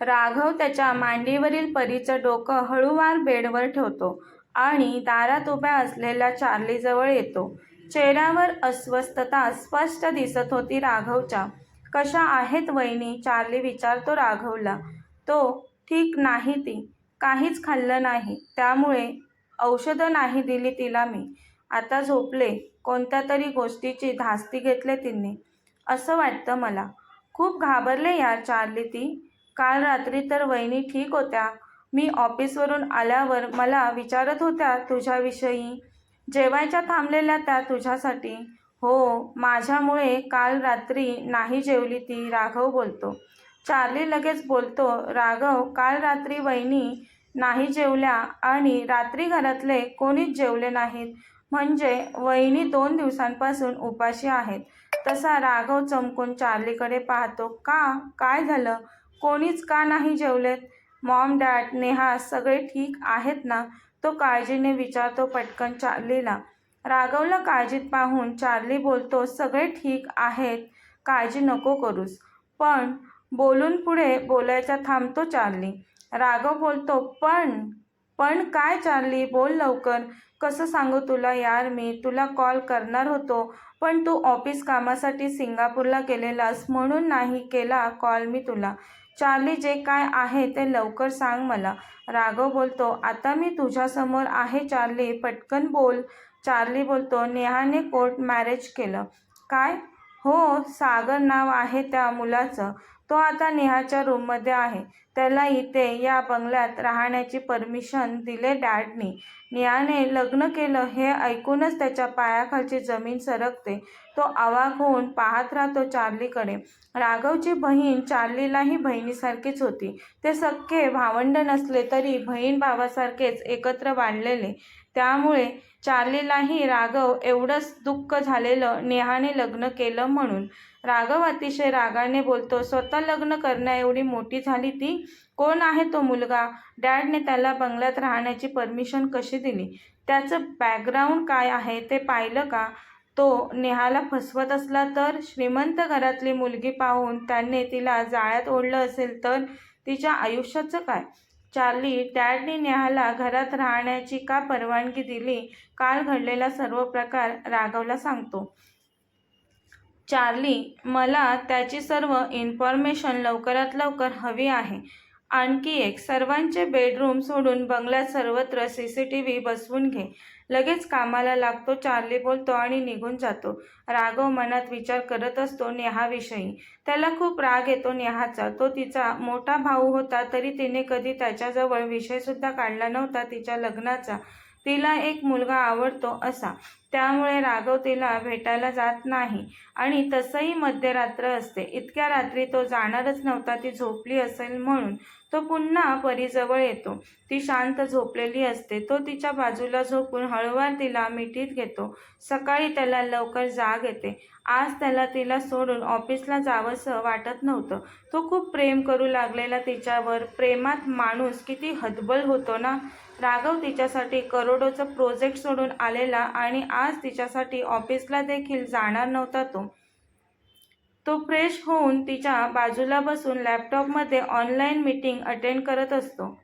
राघव त्याच्या मांडीवरील परीचं डोकं हळूवार बेडवर ठेवतो आणि दारात उभ्या असलेल्या चार्लीजवळ येतो. चेहऱ्यावर अस्वस्थता स्पष्ट दिसत होती राघवच्या. कशा आहेत वहिनी? चार्ली विचारतो राघवला. तो ठीक नाही ती. काहीच खाल्लं नाही. त्यामुळे औषधं नाही दिली तिला मी. आता झोपले. कोणत्या तरी गोष्टीची धास्ती घेतले तिने, असं वाटतं मला. खूप घाबरले यार चार्ली ती. काल रात्री तर वहिनी ठीक होत्या. मी ऑफिसवरून आल्यावर मला विचारत होत्या तुझ्याविषयी. जेवायच्या थांबलेल्या त्या तुझ्यासाठी. हो, माझ्यामुळे काल रात्री नाही जेवली ती राघव बोलतो. चार्ली लगेच बोलतो राघव काल रात्री वहिनी नाही जेवल्या आणि रात्री घरातले कोणीच जेवले नाहीत. म्हणजे वहिनी दोन दिवसांपासून उपाशी आहेत. तसा राघव चमकून चार्लीकडे पाहतो. का? काय झालं? कोणीच का नाही जेवलेत? मॉम डॅड, नेहा सगळे ठीक आहेत ना? तो काळजीने विचारतो पटकन चार्लीला. राघवला काळजीत पाहून चार्ली बोलतो सगळे ठीक आहेत. काळजी नको करूस. पण बोलून पुढे बोलायचा थांबतो चार्ली. राघव बोलतो पण? पण काय चार्ली? बोल लवकर. कसं सांगू तुला यार मी? तुला कॉल करणार होतो पण तू ऑफिस कामासाठी सिंगापूरला गेलेलास म्हणून नाही केला कॉल मी तुला. चार्ली जे काय आहे ते लवकर सांग मला. राघव बोलतो आता मी तुझ्यासमोर आहे चार्ली पटकन बोल. चार्ली बोलतो नेहाने कोर्ट मॅरेज केलं. काय? हो, सागर नाव आहे त्या मुलाचं. तो आता नेहाच्या रूममध्ये आहे. त्याला इथे या बंगल्यात राहण्याची परमिशन दिले डॅडनी. नेहाने लग्न केलं हे ऐकूनच त्याच्या पायाखालची जमीन सरकते. तो आवाक होऊन पाहत राहतो चार्लीकडे. राघवची बहीण चार्लीलाही बहिणीसारखीच होती. ते सख्खे भावंड नसले तरी बहीण भावासारखेच एकत्र वाढलेले. त्यामुळे चार्लीलाही राघव एवढंच दुःख झालेलं नेहाने लग्न केलं म्हणून. राघव अतिशय रागाने बोलतो स्वतः लग्न करण्याएवढी मोठी झाली ती? कोण आहे तो मुलगा? डॅडने त्याला बंगल्यात राहण्याची परमिशन कशी दिली? त्याचं बॅकग्राऊंड काय आहे ते पाहिलं का? तो नेहाला फसवत असला तर? श्रीमंत घरातली मुलगी पाहून त्याने तिला जाळ्यात ओढलं असेल तर? तिच्या आयुष्याचं काय? चार्ली डॅडनी नेहाला घरात राहण्याची का परवानगी दिली? काल घडलेला सर्व प्रकार राघवला सांगतो. चार्ली, मला त्याची सर्व इन्फॉर्मेशन लवकरात लवकर हवी आहे. आणखी एक, सर्वांचे बेडरूम सोडून बंगल्यात सर्वत्र सी सी टी व्ही बसवून घे. लगेच कामाला लागतो चार्ली बोलतो आणि निघून जातो. राघव मनात विचार करत असतो नेहाविषयी. त्याला खूप राग येतो नेहाचा. तो तिचा मोठा भाऊ होता तरी तिने कधी त्याच्याजवळ विषयसुद्धा काढला नव्हता तिच्या लग्नाचा. तिला एक मुलगा आवडतो असा. त्यामुळे राघव तिला भेटायला जात नाही आणि तसंही मध्यरात्र असते. इतक्या रात्री तो जाणारच नव्हता ती झोपली असेल म्हणून. तो पुन्हा परीजवळ येतो. ती शांत झोपलेली असते. तो तिच्या बाजूला झोपून हळूवार तिला मिठीत घेतो. सकाळी त्याला लवकर जाग येते. आज त्याला तिला सोडून ऑफिसला जावंसं वाटत नव्हतं. तो खूप प्रेम करू लागलेला तिच्यावर. प्रेमात माणूस किती हतबल होतो ना? राघव तिच्यासाठी करोडोचं प्रोजेक्ट सोडून आलेला आणि आज तिच्यासाठी ऑफिसला देखील जाणार नव्हता तो. तो फ्रेश होऊन तिच्या बाजूला बसून लॅपटॉपमध्ये ऑनलाईन मीटिंग अटेंड करत असतो.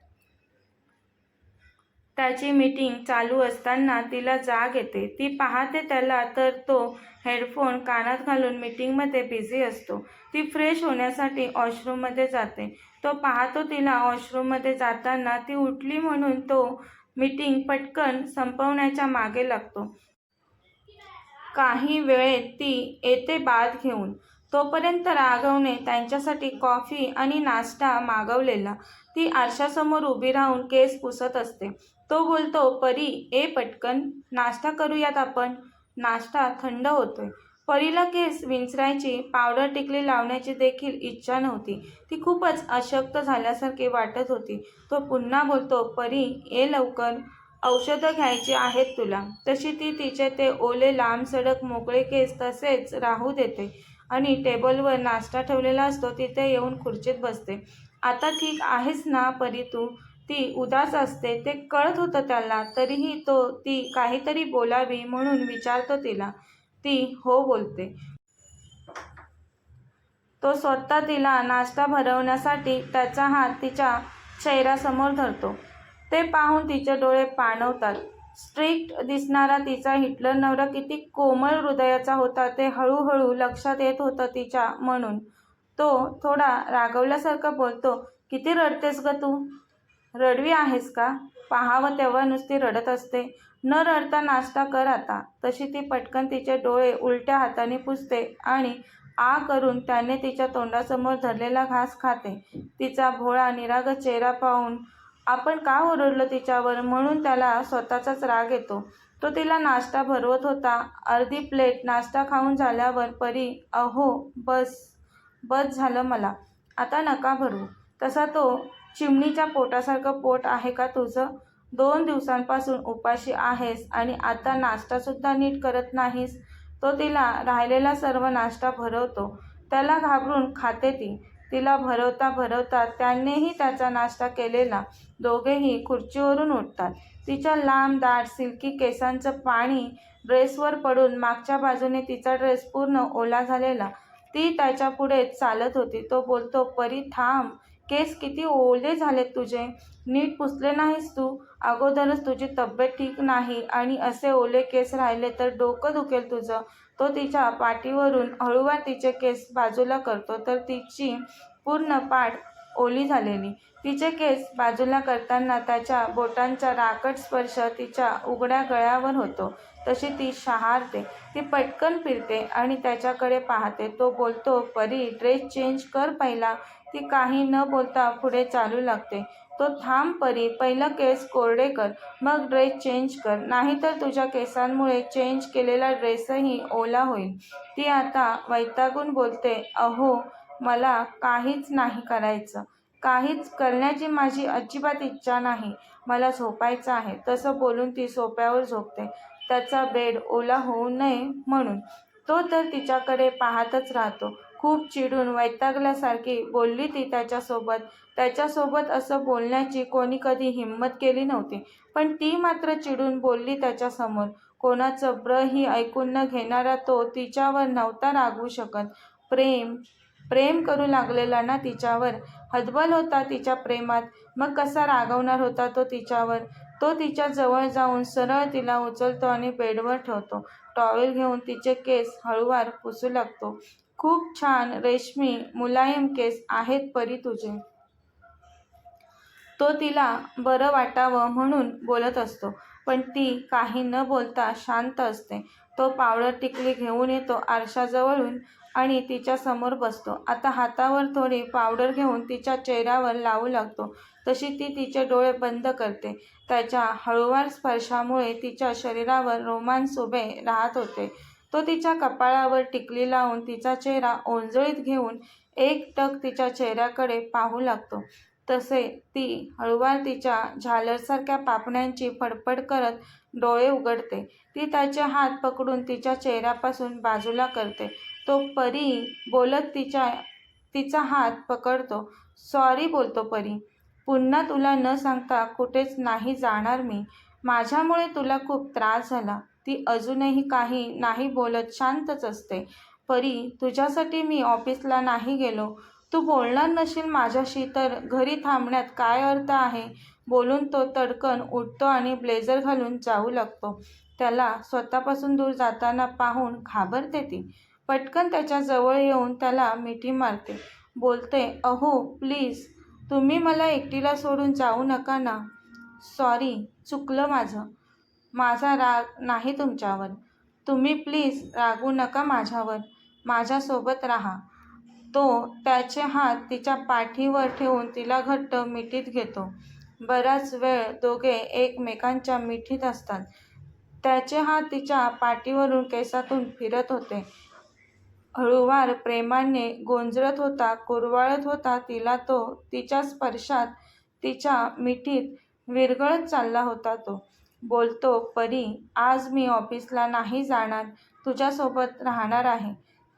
त्याची मीटिंग चालू असताना तिला जाग येते. ती पाहते त्याला तर तो हेडफोन कानात घालून मीटिंगमध्ये बिझी असतो. ती फ्रेश होण्यासाठी वॉशरूममध्ये जाते. तो पाहतो तिला वॉशरूममध्ये जाताना. ती उठली म्हणून तो मीटिंग पटकन संपवण्याच्या मागे लागतो. काही वेळेत ती येते बाद घेऊन. तोपर्यंत राघवने त्यांच्यासाठी कॉफी आणि नाश्ता मागवलेला. ती आरशासमोर उभी राहून केस पुसत असते. तो बोलतो परी ए पटकन. नाश्ता करूयात आपण. नाश्ता थंड होतोय. परीला केस विंचरायची, पावडर टिकली लावण्याची देखील इच्छा नव्हती. ती खूपच अशक्त झाल्यासारखी वाटत होती. तो पुन्हा बोलतो परी ये लवकर. औषधं घ्यायची आहेत तुला. तशी ती तिचे ते ओले लांब सडक मोकळे केस तसेच राहू देते आणि टेबलवर नाश्ता ठेवलेला असतो तिथे येऊन खुर्चीत बसते. आता ठीक आहेस ना परी तू? ती उदास असते ते कळत होतं त्याला. तरीही तो ती काहीतरी बोलावी म्हणून विचारतो तिला. ती हो बोलते. तो स्वतः तिला नाश्ता भरवण्यासाठी त्याचा हात तिच्या चेहऱ्यासमोर धरतो ते पाहून तिचे डोळे पाणवतात स्ट्रिक्ट दिसणारा तिचा हिटलर नवरा किती कोमल हृदयाचा होता ते हळूहळू लक्षात येत होतं तिच्या म्हणून तो थोडा रागवल्यासारखं बोलतो किती रडतेस ग तू रडवी आहेस का? पाहावं तेव्हा नुसती रडत असते. न रडता नाश्ता कर आता. तशी ती पटकन तिचे डोळे उलट्या हाताने पुसते आणि आ करून त्याने तिच्या तोंडासमोर धरलेला घास खाते. तिचा भोळा निराग चेहरा पाहून आपण का ओरडलो तिच्यावर? म्हणून त्याला स्वतःचाच राग येतो. तो तिला नाश्ता भरवत होता. अर्धी प्लेट नाश्ता खाऊन झाल्यावर परी अहो बस बस झालं मला. आता नका भरू. तसा तो चिमणीच्या पोटासारखं पोट आहे का तुझं? दोन दिवसांपासून उपाशी आहेस आणि आता नाश्तासुद्धा नीट करत नाहीस. तो तिला राहिलेला सर्व नाश्ता भरवतो. त्याला घाबरून खाते ती. तिला भरवता भरवता त्यानेही त्याचा नाश्ता केलेला. दोघेही खुर्चीवरून उठतात. तिच्या लांब दाट सिल्की केसांचं पाणी ड्रेसवर पडून मागच्या बाजूने तिचा ड्रेस पूर्ण ओला झालेला. ती त्याच्या पुढे चालत होती. तो बोलतो परी थांब. केस किती ओले झालेत तुझे? नीट पुसले नाहीस तू? अगोदरच तुझी तब्येत ठीक नाही आणि असे ओले केस राहिले तर डोकं दुखेल तुझं. तो तिच्या पाठीवरून हळूवार तिचे केस बाजूला करतो तर तिची पूर्ण पाठ ओली झालेली. तिचे केस बाजूला करताना त्याच्या बोटांचा राकट स्पर्श तिच्या उघड्या गळ्यावर होतो. तशी ती शहारते. ती पटकन फिरते आणि त्याच्याकडे पाहते. तो बोलतो परी ड्रेस चेंज कर पहिला. ती काही न बोलता पुढे चालू लागते. तो थांब परी पहिलं केस कोरडे कर मग ड्रेस चेंज कर. नाहीतर तुझ्या केसांमुळे चेंज केलेला ड्रेसही ओला होईल. ती आता वैतागून बोलते अहो मला काहीच नाही करायचं. काहीच करण्याची माझी अजिबात इच्छा नाही. मला झोपायचं आहे. तसं बोलून ती सोप्यावर झोपते. त्याचा बेड ओला होऊ नये म्हणून. तो तर तिच्याकडे पाहतच राहतो. खूप चिडून वैतागल्यासारखी बोलली ती त्याच्यासोबत. त्याच्यासोबत असं बोलण्याची कोणी कधी हिंमत केली नव्हती. पण ती मात्र चिडून बोलली त्याच्यासमोर. कोणाचं ब्र ही ऐकून न घेणारा तो तिच्यावर नव्हता रागवू शकत. प्रेम प्रेम करू लागलेला ना तिच्यावर. हदबल होता तिच्या प्रेमात. मग कसा रागवणार होता तो तिच्यावर? तो तिच्या जवळ जाऊन सरळ तिला उचलतो आणि बेडवर ठेवतो. टॉवेल घेऊन तिचे केस हळूवार पुसू लागतो. खूप छान रेशमी मुलायम केस आहेत परी तुझे. तो तिला बरं वाटावं म्हणून बोलत असतो पण ती काही न बोलता शांत असते. तो पावडर टिकली घेऊन येतो आरशाजवळून आणि तिच्या समोर बसतो. आता हातावर थोडी पावडर घेऊन तिच्या चेहऱ्यावर लावू लागतो. तशी ती तिचे डोळे बंद करते. त्याच्या हळूवार स्पर्शामुळे तिच्या शरीरावर रोमांस उभे राहत होते. तो तिच्या कपाळावर टिकली लावून तिचा चेहरा ओंजळीत घेऊन एक टक तिच्या चेहऱ्याकडे पाहू लागतो. तसे ती हळूवार तिच्या झालरसारख्या पापण्यांची फडफड करत डोळे उघडते. ती त्याचे हात पकडून तिच्या चेहऱ्यापासून बाजूला करते. तो परी बोलत तिच्या तिचा हात पकडतो. सॉरी बोलतो परी. पुन्हा तुला न सांगता कुठेच नाही जाणार मी. माझ्यामुळे तुला खूप त्रास झाला. ती अजूनही काही नाही बोलत शांतच असते. परी तुझ्यासाठी मी ऑफिसला नाही गेलो. तू बोलणार नशील माझ्याशी तर घरी थांबण्यात काय अर्थ आहे? बोलून तो तडकन उठतो आणि ब्लेझर घालून जाऊ लागतो. त्याला स्वतःपासून दूर जाताना पाहून घाबरते ती. पटकन त्याच्याजवळ येऊन त्याला मिठी मारते. बोलते अहो प्लीज तुम्ही मला एकटीला सोडून जाऊ नका ना. सॉरी चुकलं माझं. माझा राग नाही तुमच्यावर. तुम्ही प्लीज रागू नका माझ्यावर. माझ्यासोबत राहा. तो त्याचे हात तिच्या पाठीवर ठेवून तिला घट्ट मिठीत घेतो. बराच वेळ दोघे एकमेकांच्या मिठीत असतात. त्याचे हात तिच्या पाठीवरून केसातून फिरत होते. हळूवार प्रेमाने गोंजरत होता कुरवाळत होता तिला तो तिच्या स्पर्शात तिच्या मिठीत विरघळत चालला होता तो. बोलतो परी आज मी ऑफिसला नाही जाणार तुझ्यासोबत राहणार आहे.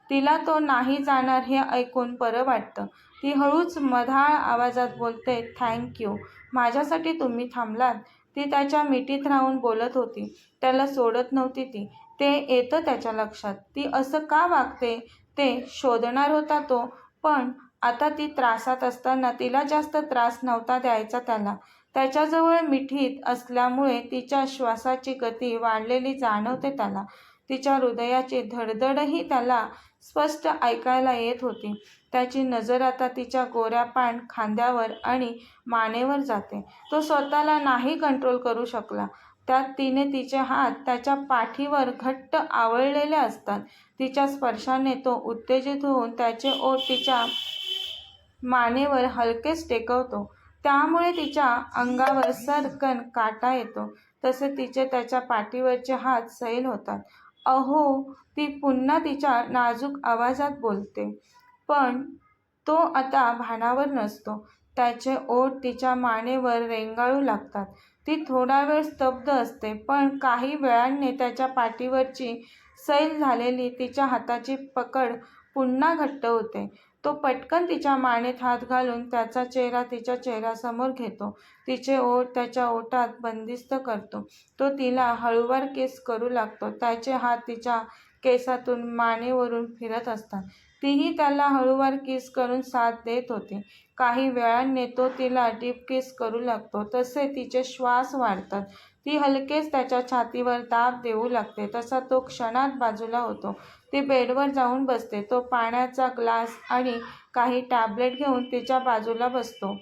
तिला तो नाही जाणार हे ऐकून बरं वाटतं. ती हळूच मधाळ आवाजात बोलते थँक्यू माझ्यासाठी तुम्ही थांबलात. ती त्याच्या मिठीत राहून बोलत होती. त्याला सोडत नव्हती ती. ते येतं त्याच्या लक्षात. ती असं का वागते? ते शोधणार होता तो. पण आता ती त्रासात असताना तिला जास्त त्रास नव्हता द्यायचा त्याला. त्याच्याजवळ मिठीत असल्यामुळे तिच्या श्वासाची गती वाढलेली जाणवते त्याला. तिच्या हृदयाची धडधडही त्याला स्पष्ट ऐकायला येत होती. त्याची नजर आता तिच्या गोऱ्या पान खांद्यावर आणि मानेवर जाते. तो स्वतःला नाही कंट्रोल करू शकला. त्यात तिने तिचे हात त्याच्या पाठीवर घट्ट आवळलेले असतात. तिच्या स्पर्शाने तो उत्तेजित होऊन त्याचे ओठ तिच्या मानेवर हलकेच टेकवतो. त्यामुळे तिच्या अंगावर सरकन काटा येतो. तसे तिचे त्याच्या पाठीवरचे हात सैल होतात. अहो ती पुन्हा तिच्या नाजूक आवाजात बोलते. पण तो आता भानावर नसतो. त्याचे ओठ तिच्या मानेवर रेंगाळू लागतात. ती थोडा वेळ स्तब्ध असते पण काही वेळाने त्याच्या पाठीवरची सैल झालेली तिच्या हाताची पकड पुन्हा घट्ट होते. तो पटकन तिच्या मानेत हात घालून त्याचा चेहरा तिच्या चेहऱ्यासमोर घेतो. तिचे ओठ त्याच्या ओठात बंदिस्त करतो. तो तिला हळूवार केस करू लागतो. त्याचे हात तिच्या केसातून मानेवरून फिरत असतात. तीही त्याला हळूवार किस करून साथ देत होती. काही वेळाने तो तिला डीप किस करू लागतो. तसे तिचे श्वास वाढतात. ती हलकेच त्याच्या छातीवर दाब देऊ लागते. तसा तो क्षणात बाजूला होतो. ती बेडवर जाऊन बसते. तो पाण्याचा ग्लास आणि काही टॅबलेट घेऊन तिच्या बाजूला बसतो.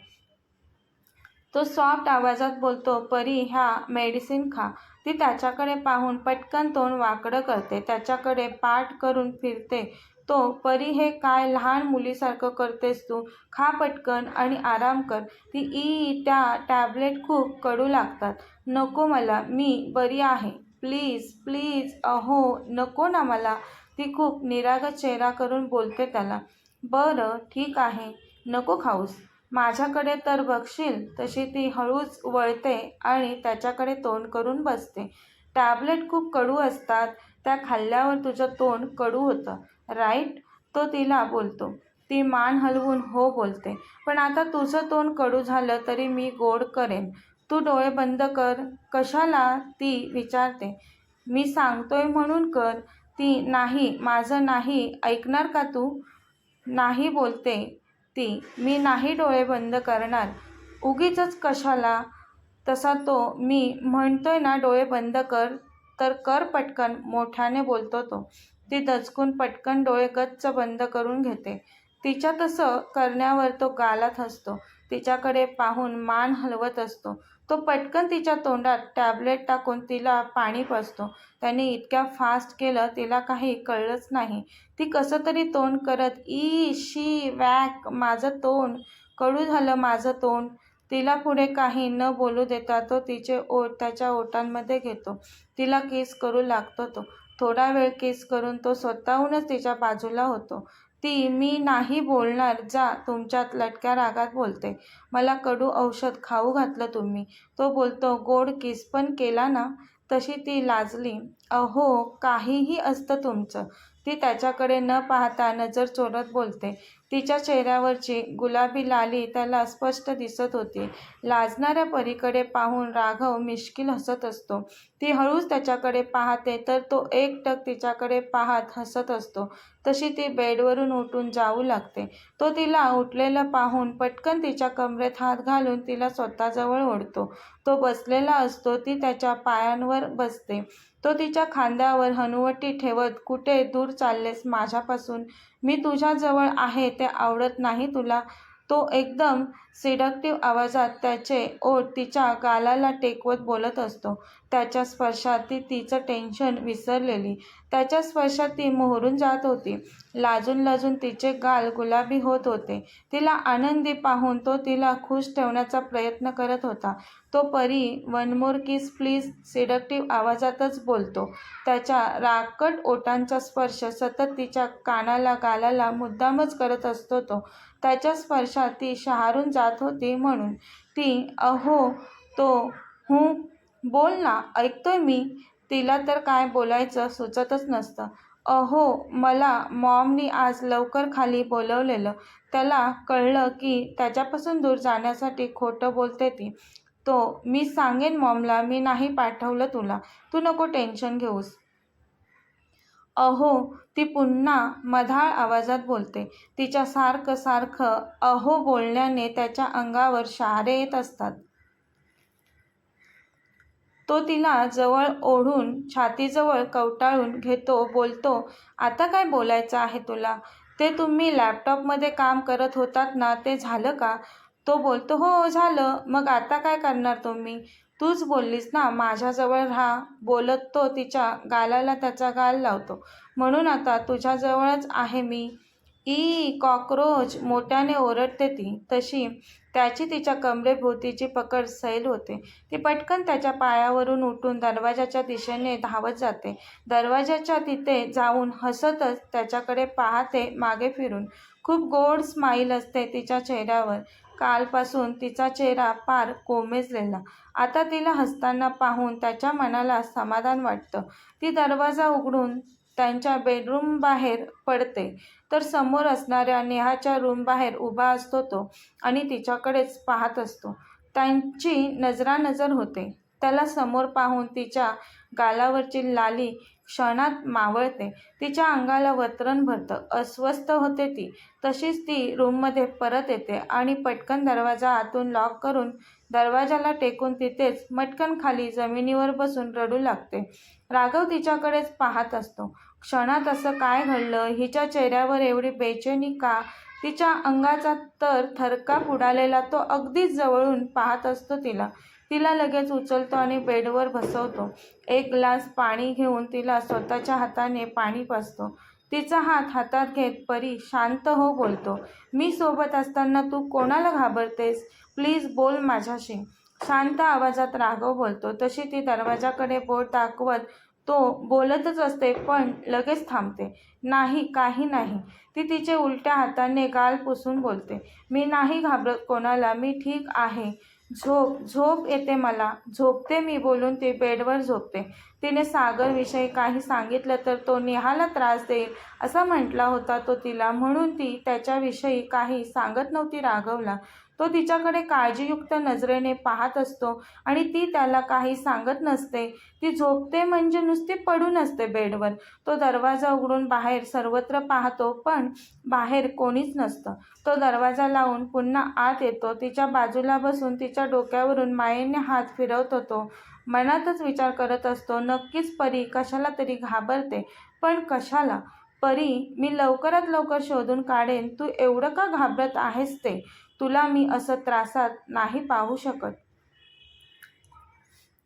तो सॉफ्ट आवाजात बोलतो परी ह्या मेडिसिन खा ती त्याच्याकडे पाहून पटकन तोंड वाकडं करते. त्याच्याकडे पाठ करून फिरते. तो परी हे काय लहान मुलीसारखं करतेस तू? खा पटकन आणि आराम कर. ती ई त्या टॅबलेट खूप कडू लागतात. नको मला मी बरी आहे. प्लीज प्लीज अहो नको ना मला. ती खूप निरागत चेहरा करून बोलते त्याला. बरं ठीक आहे. नको खाऊस. माझ्याकडे तर बघशील तशी ती हळूच वळते आणि त्याच्याकडे तोंड करून बसते. टॅबलेट खूप कडू असतात. त्या खाल्ल्यावर तुझं तोंड कडू होतं. राईट? तो तिला बोलतो. ती मान हलवून हो बोलते. पण आता तुझं तोंड कडू झालं तरी मी गोड करेन. तू डोळे बंद कर. कशाला? ती विचारते. मी सांगतोय म्हणून कर. ती नाही माझं नाही. ऐकणार का तू? नाही बोलते ती. मी नाही डोळे बंद करणार. उगीच कशाला? तसा तो. मी म्हणतोय ना डोळे बंद कर. तर कर पटकन मोठ्याने बोलतो तो. ती दचकून पटकन डोळे गच्च बंद करून घेते. तिच्या तसं करण्यावर तो गालात हसतो. तिच्याकडे पाहून मान हलवत असतो. तो पटकन तिच्या तोंडात टॅबलेट टाकून तिला पाणी पसतो. त्याने इतक्या फास्ट केलं तिला काही कळलंच नाही. ती कसं तरी तोंड करत ई शी वॅक माझं तोंड. कडू झालं माझं तोंड. तिला पुढे काही न बोलू देता तो तिचे ओठ त्याच्या ओठांमध्ये घेतो. तिला किस करू लागतो तो. थोडा वेळ केस करून तो स्वतःहूनच तिच्या बाजूला होतो. ती मी नाही बोलणार जा तुमच्यात लटक्या रागात बोलते. मला कडू औषध खाऊ घातलं तुम्ही. तो बोलतो गोड किस पण केला ना? तशी ती लाजली. अहो काहीही असतं तुमचं. ती त्याच्याकडे न पाहता नजर चोरत बोलते. तिच्या चेहऱ्यावरची गुलाबी लाली त्याला स्पष्ट दिसत होती. लाजणाऱ्या परीकडे पाहून राघव मिश्किल हसत असतो. ती हळूच त्याच्याकडे पाहते तर तो एकटक तिच्याकडे पाहत हसत असतो. तशी ती बेडवरून उठून जाऊ लागते. तो तिला उठलेलं पाहून पटकन तिच्या कमरेत हात घालून तिला स्वतःजवळ ओढतो. तो बसलेला असतो ती त्याच्या पायांवर बसते. तो तिच्या खांद्यावर हनुवटी ठेवत कुठे दूर चाललेस माझ्यापासून? मी तुझ्याजवळ आहे ते आवडत नाही तुला. तो एकदम सिडक्टिव्ह आवाजात त्याचे ओठ तिच्या गालाला टेकवत बोलत असतो. त्याच्या स्पर्शात ती तिचं टेन्शन विसरलेली. त्याच्या स्पर्शात ती मोहरून जात होती. लाजून लाजून तिचे गाल गुलाबी होत होते. तिला आनंदी पाहून तो तिला खुश ठेवण्याचा प्रयत्न करत होता. तो परी वन मोर किस प्लीज सिडक्टिव्ह आवाजातच बोलतो. त्याच्या राकट ओटांचा स्पर्श सतत तिच्या कानाला गालाला मुद्दामच करत असतो तो. त्याच्या स्पर्शात ती शहारून जात होती म्हणून ती अहो तो हूं बोल ना ऐकतोय मी. तिला तर काय बोलायचं सुचतच नसतं. अहो मला मॉमनी आज लवकर खाली बोलवलेलं. त्याला कळलं की त्याच्यापासून दूर जाण्यासाठी खोटं बोलते ती. तो मी सांगेन मॉमला मी नाही पाठवलं तुला. तू नको टेन्शन घेऊस. अहो ती पुन्हा मधाळ आवाजात बोलते. तिच्या सारखं सारखं अहो बोलण्याने त्याच्या अंगावर शहारे येत असतात. तो तिला जवळ ओढून छातीजवळ कवटाळून घेतो बोलतो आता काय बोलायचं आहे तुला? ते तुम्ही लॅपटॉपमध्ये काम करत होतात ना ते झालं का? तो बोलतो हो, हो झालं. मग आता काय करणार तुम्ही? तूच बोललीस ना माझ्याजवळ राहा बोलत तो तिच्या गालाला त्याचा गाल लावतो. म्हणून आता तुझ्याजवळच आहे मी. ई कॉक्रोच मोठ्याने ओरडते ती. तशी त्याची तिच्या कमरेभोवतीची पकड सैल होते. ती पटकन त्याच्या पायावरून उठून दरवाजाच्या दिशेने धावत जाते. दरवाजाच्या तिथे जाऊन हसतच त्याच्याकडे पाहते मागे फिरून. खूप गोड स्माईल असते तिच्या चेहऱ्यावर. कालपासून तिचा चेहरा फार कोमेजलेला. आता तिला हसताना पाहून त्याच्या मनाला समाधान वाटतं. ती दरवाजा उघडून त्यांच्या बेडरूम बाहेर पडते. तर समोर असणाऱ्या नेहाच्या रूम बाहेर उभा असतो तो आणि तिच्याकडेच पाहत असतो. त्यांची नजरानजर होते. त्याला समोर पाहून तिच्या गालावरची लाली क्षणात मावळते. तिच्या अंगाला वतरण भरतं. अस्वस्थ होते ती. तशीच ती रूममध्ये परत येते आणि पटकन दरवाजा आतून लॉक करून दरवाजाला टेकून तिथेच मटकन खाली जमिनीवर बसून रडू लागते. राघव तिच्याकडेच पाहत असतो. क्षणात असं काय घडलं? हिच्या चेहऱ्यावर एवढी बेचैनी का? तिच्या अंगाचा तर थरकाप उडालेला तो अगदीच जवळून पाहत असतो तिला. तिला लगेच उचलतो आणि बेडवर बसवतो. एक ग्लास पाणी घेऊन तिला स्वतःच्या हाताने पाणी पाजतो. तिचा हात हातात घेत परी शांत हो बोलतो. मी सोबत असताना तू कोणाला घाबरतेस? प्लीज बोल माझ्याशी. शांत आवाजात राघव बोलतो. तशी ती दरवाजाकडे बोट दाखवत तो बोलतच असते पण लगेच थांबते. नाही काही नाही. ती तिचे उलट्या हाताने गाल पुसून बोलते. मी नाही घाबरत कोणाला मी ठीक आहे. झोप झोप येते मला. झोपते मी बोलून ती बेडवर झोपते. तिने सागरविषयी काही सांगितलं तर तो नेहाला त्रास देईल असा म्हटला होता तो तिला. म्हणून ती त्याच्याविषयी काही सांगत नव्हती राघवला. तो तिच्याकडे काळजीयुक्त नजरेने पाहत असतो आणि ती त्याला काही सांगत नसते. ती झोपते म्हणजे नुसती पडून असते बेडवर. तो दरवाजा उघडून बाहेर सर्वत्र पाहतो पण बाहेर कोणीच नसतं. तो दरवाजा लावून पुन्हा आत येतो. तिच्या बाजूला बसून तिच्या डोक्यावरून मायेने हात फिरवत होतो मनातच विचार करत असतो नक्कीच परी कशाला तरी घाबरते. पण कशाला? परी मी लवकरात लवकर शोधून काढेन. तू एवढं का घाबरत आहेस ते? तुला मी असं त्रासात नाही पाहू शकत.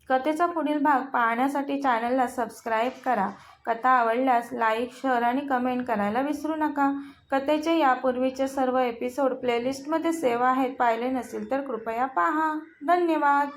कथेचा पुढील भाग पाहण्यासाठी चॅनलला सबस्क्राईब करा. कथा आवडल्यास लाईक शेअर आणि कमेंट करायला विसरू नका. कथेचे यापूर्वीचे सर्व एपिसोड प्लेलिस्टमध्ये सेवा आहेत. पाहिले नसेल तर कृपया पहा. धन्यवाद.